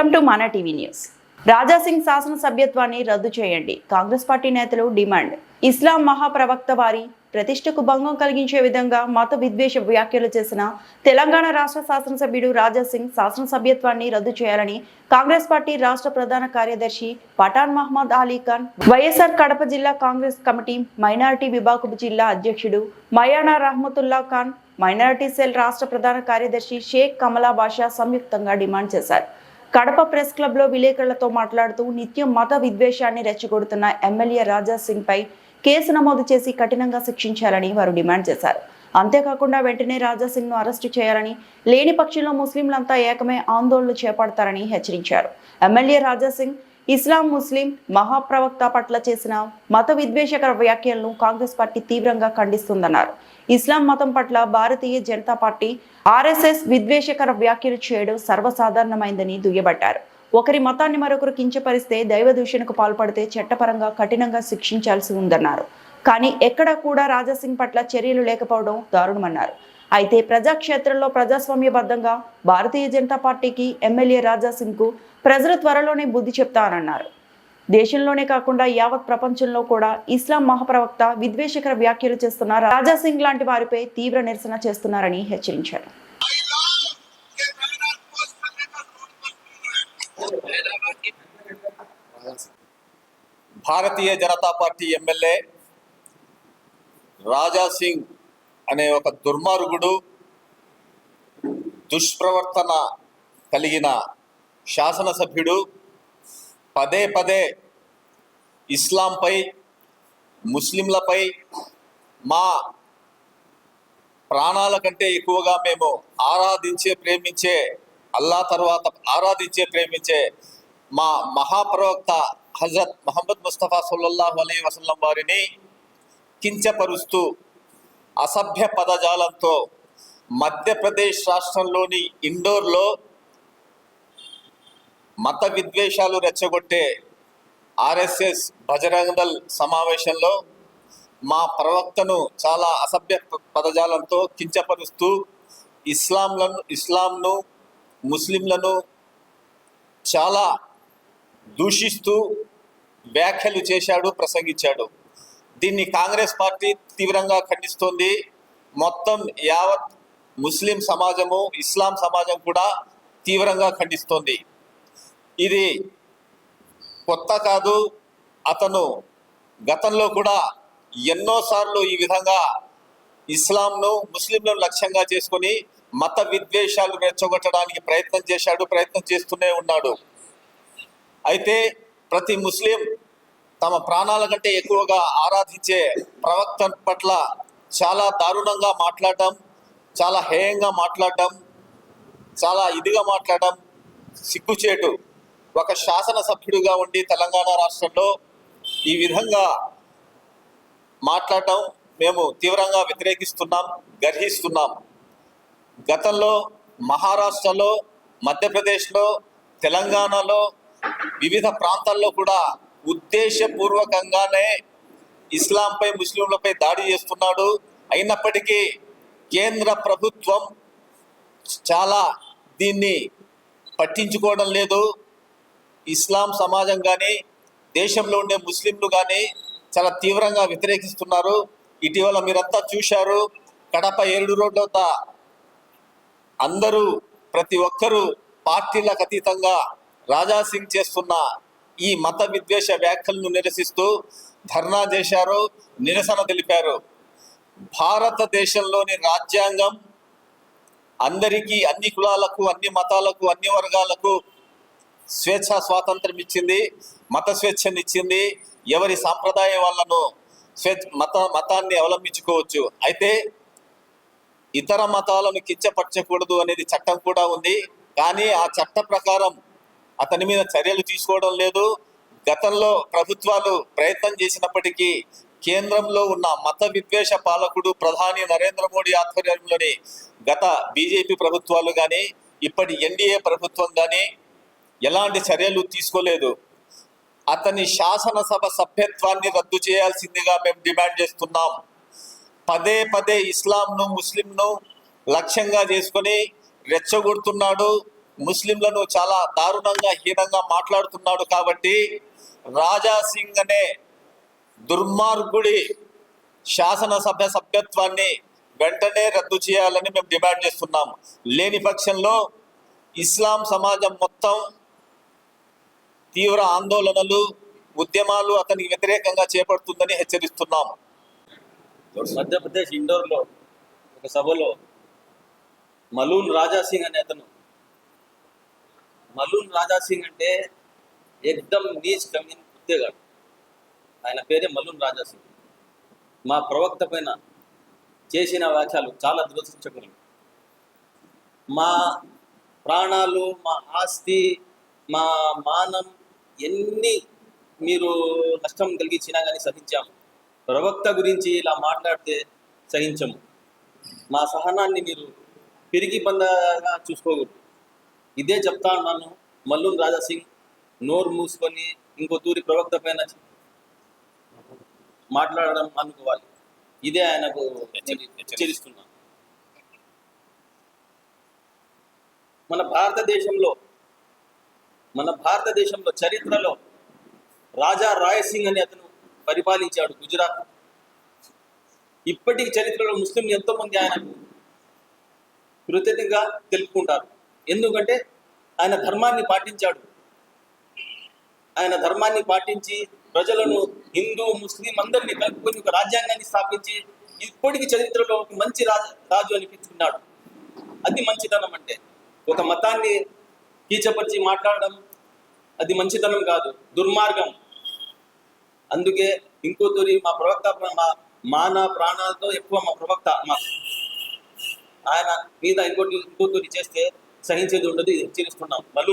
Welcome to మన TV news. Raja Singh శాసనసభ్యత్వాన్ని రద్దు చేయండి. కాంగ్రెస్ పార్టీ నేతలు డిమాండ్. ఇస్లాం మహాప్రవక్త వారి ప్రతిష్టకు భంగం కలిగించే విధంగా మత విద్వేష వ్యాఖ్యలు చేసిన తెలంగాణ రాష్ట్ర శాసనసభ్యుడు రాజాసింగ్ శాసనసభ్యత్వాన్ని రద్దు చేయాలని కాంగ్రెస్ పార్టీ రాష్ట్ర ప్రధాన కార్యదర్శి పఠాన్ మహమ్మద్ అలీ ఖాన్ వైఎస్ఆర్ కడప జిల్లా కాంగ్రెస్ కమిటీ మైనారిటీ విభాగపు జిల్లా అధ్యక్షుడు మయానా రహమతుల్లా ఖాన్ మైనారిటీ సెల్ రాష్ట్ర ప్రధాన కార్యదర్శి షేక్ కమలా బాషా సంయుక్తంగా డిమాండ్ చేశారు. కడప ప్రెస్ క్లబ్లో విలేకరులతో మాట్లాడుతూ నిత్యం మత విద్వేషాన్ని రెచ్చగొడుతున్న ఎమ్మెల్యే రాజా సింగ్ పై కేసు నమోదు చేసి కఠినంగా శిక్షించాలని వారు డిమాండ్ చేశారు. అంతేకాకుండా వెంటనే రాజా సింగ్ను అరెస్టు చేయాలని లేని పక్షంలో ముస్లింలంతా ఏకమే ఆందోళనలు చేపడతారని హెచ్చరించారు. ఎమ్మెల్యే రాజా సింగ్ ఇస్లాం ముస్లిం మహాప్రవక్త పట్ల చేసిన మత విద్వేషకర వ్యాఖ్యలను కాంగ్రెస్ పార్టీ తీవ్రంగా ఖండిస్తుందన్నారు. ఇస్లాం మతం పట్ల భారతీయ జనతా పార్టీ ఆర్ఎస్ఎస్ విద్వేషకర వ్యాఖ్యలు చేయడం సర్వసాధారణమైందని దుయ్యబట్టారు. ఒకరి మతాన్ని మరొకరు కించపరిస్తే దైవ దూషణకు పాల్పడితే చట్టపరంగా కఠినంగా శిక్షించాల్సి ఉందన్నారు. కానీ ఎక్కడా కూడా రాజాసింగ్ పట్ల చర్యలు లేకపోవడం దారుణమన్నారు. అయితే ప్రజాక్షేత్రంలో ప్రజాస్వామ్యబద్ధంగా భారతీయ జనతా పార్టీకి ఎమ్మెల్యే రాజాసింగ్కు ప్రజలు త్వరలోనే బుద్ధి చెప్తారన్నారు దేశంలోనే కాకుండా యావత్ ప్రపంచంలో కూడా ఇస్లాం మహాప్రవక్త విద్వేషకర వ్యాఖ్యలు చేస్తున్న రాజాసింగ్ లాంటి వారిపై తీవ్ర నిరసన చేస్తున్నారని హెచ్చరించారు. భారతీయ జనతా పార్టీ ఎమ్మెల్యే రాజా సింగ్ అనే ఒక దుర్మార్గుడు దుష్ప్రవర్తన కలిగిన శాసనసభ్యుడు పదే పదే ఇస్లాంపై ముస్లింలపై మా ప్రాణాల కంటే ఎక్కువగా మేము ఆరాధించే ప్రేమించే అల్లా తర్వాత ఆరాధించే ప్రేమించే మా మహాప్రవక్త హజరత్ మహమ్మద్ ముస్తఫా సల్లల్లాహు అలీ వసల్లం వారిని కించపరుస్తూ అసభ్య పదజాలంతో మధ్యప్రదేశ్ రాష్ట్రంలోని ఇండోర్లో మత విద్వేషాలు రెచ్చగొట్టే ఆర్ఎస్ఎస్ బజరంగ సమావేశంలో మా ప్రవక్తను చాలా అసభ్య పదజాలంతో కించపరుస్తూ ఇస్లాంలను ఇస్లాంను ముస్లింలను చాలా దూషిస్తూ వ్యాఖ్యలు చేశాడు ప్రసంగించాడు. దీన్ని కాంగ్రెస్ పార్టీ తీవ్రంగా ఖండిస్తోంది. మొత్తం యావత్ ముస్లిం సమాజము ఇస్లాం సమాజం కూడా తీవ్రంగా ఖండిస్తోంది. ఇది కొత్త కాదు అతను గతంలో కూడా ఎన్నోసార్లు ఈ విధంగా ఇస్లాంను ముస్లింలను లక్ష్యంగా చేసుకొని మత విద్వేషాలు రెచ్చగొట్టడానికి ప్రయత్నం చేశాడు ప్రయత్నం చేస్తూనే ఉన్నాడు. అయితే ప్రతి ముస్లిం తమ ప్రాణాల కంటే ఎక్కువగా ఆరాధించే ప్రవక్త పట్ల చాలా దారుణంగా మాట్లాడటం చాలా హేయంగా మాట్లాడటం చాలా ఇదిగా మాట్లాడటం సిగ్గుచేటు ఒక శాసనసభ్యుడిగా ఉండి తెలంగాణ రాష్ట్రంలో ఈ విధంగా మాట్లాడటం మేము తీవ్రంగా వ్యతిరేకిస్తున్నాం గర్హిస్తున్నాం. గతంలో మహారాష్ట్రలో మధ్యప్రదేశ్లో తెలంగాణలో వివిధ ప్రాంతాల్లో కూడా ఉద్దేశపూర్వకంగానే ఇస్లాంపై ముస్లింలపై దాడి చేస్తున్నాడు. అయినప్పటికీ కేంద్ర ప్రభుత్వం చాలా దీన్ని పట్టించుకోవడం లేదు. ఇస్లాం సమాజం కానీ దేశంలో ఉండే ముస్లింలు కానీ చాలా తీవ్రంగా వ్యతిరేకిస్తున్నారు. ఇటీవల మీరంతా చూశారు కడప ఏడు రోడ్ల అందరూ ప్రతి ఒక్కరూ పార్టీలకు అతీతంగా రాజాసింగ్ చేస్తున్న ఈ మత విద్వేష వ్యాఖ్యలను నిరసిస్తూ ధర్నా చేశారు నిరసన తెలిపారు. భారతదేశంలోని రాజ్యాంగం అందరికీ అన్ని కులాలకు అన్ని మతాలకు అన్ని వర్గాలకు స్వేచ్ఛ స్వాతంత్రం ఇచ్చింది మత స్వేచ్ఛనిచ్చింది ఎవరి సాంప్రదాయం వాళ్ళను స్వేచ్ఛ మత మతాన్ని అవలంబించుకోవచ్చు. అయితే ఇతర మతాలను కించపరచకూడదు అనేది చట్టం కూడా ఉంది. కానీ ఆ చట్ట ప్రకారం అతని మీద చర్యలు తీసుకోవడం లేదు. గతంలో ప్రభుత్వాలు ప్రయత్నం చేసినప్పటికీ కేంద్రంలో ఉన్న మత విద్వేష పాలకుడు ప్రధాని నరేంద్ర మోడీ ఆధ్వర్యంలోని గత బీజేపీ ప్రభుత్వాలు కానీ ఇప్పటి ఎన్డీఏ ప్రభుత్వం కానీ ఎలాంటి చర్యలు తీసుకోలేదు. అతని శాసనసభ సభ్యత్వాన్ని రద్దు చేయాల్సిందిగా మేము డిమాండ్ చేస్తున్నాం. పదే పదే ఇస్లాంను ముస్లింను లక్ష్యంగా చేసుకొని రెచ్చగొడుతున్నాడు. ముస్లింలను చాలా దారుణంగా హీనంగా మాట్లాడుతున్నాడు కాబట్టి రాజా సింగ్ అనే దుర్మార్గుడి శాసనసభ సభ్యత్వాన్ని వెంటనే రద్దు చేయాలని మేము డిమాండ్ చేస్తున్నాం లేని పక్షంలో ఇస్లాం సమాజం మొత్తం తీవ్ర ఆందోళనలు ఉద్యమాలు అతనికి వ్యతిరేకంగా చేపడుతుందని హెచ్చరిస్తున్నాం మధ్యప్రదేశ్ ఇండోర్లో ఒక సభలో మలూన్ రాజా సింగ్ అనే అతను మలూన్ రాజా సింగ్ అంటే ఎక్దమ్ నీచ్ కమీన్ కుత్తేగాడు ఆయన పేరే మలూన్ రాజా సింగ్ మా ప్రవక్త పైన చేసిన వ్యాఖ్యలు చాలా దురదృష్టకరం. మా ప్రాణాలు మా ఆస్తి మా మానం ఎన్ని మీరు నష్టం కలిగించినా కానీ సహించాము. ప్రవక్త గురించి ఇలా మాట్లాడితే సహించము. మా సహనాన్ని మీరు పెరిగి పందగా చూసుకోకూడదు. ఇదే చెప్తా ఉన్నాను మల్లూరు రాజా సింగ్ నోరు మూసుకొని ఇంకో తూరి ప్రవక్త పైన మాట్లాడడం అనుకోవాలి ఇదే ఆయనకు హెచ్చరి- హెచ్చరిస్తున్నాను మన భారతదేశంలో మన భారతదేశంలో చరిత్రలో రాజా రాయసింగ్ అనే అతను పరిపాలించాడు గుజరాత్. ఇప్పటికి చరిత్రలో ముస్లిం ఎంతో మంది ఆయనకు కృతజ్ఞతగా తెలుపుకుంటారు. ఎందుకంటే ఆయన ధర్మాన్ని పాటించాడు. ఆయన ధర్మాన్ని పాటించి ప్రజలను హిందూ ముస్లిం అందరినీ కలుపుకొని ఒక రాజ్యాంగాన్ని స్థాపించి ఇప్పటికి చరిత్రలో ఒక మంచి రాజు రాజు అనిపించుకున్నాడు. అది మంచితనం అంటే. ఒక మతాన్ని కీచపరిచి మాట్లాడడం అది మంచితనం కాదు దుర్మార్గం. అందుకే ఇంకో తొలి మా ప్రవక్త మా మాన ప్రాణాలతో ఎక్కువ మా ప్రవక్త మా ఆయన మీద ఇంకోటి ఇంకో తొలి చేస్తే సహించేది ఉండదు ఇది హెచ్చరిస్తున్నాం. మళ్ళీ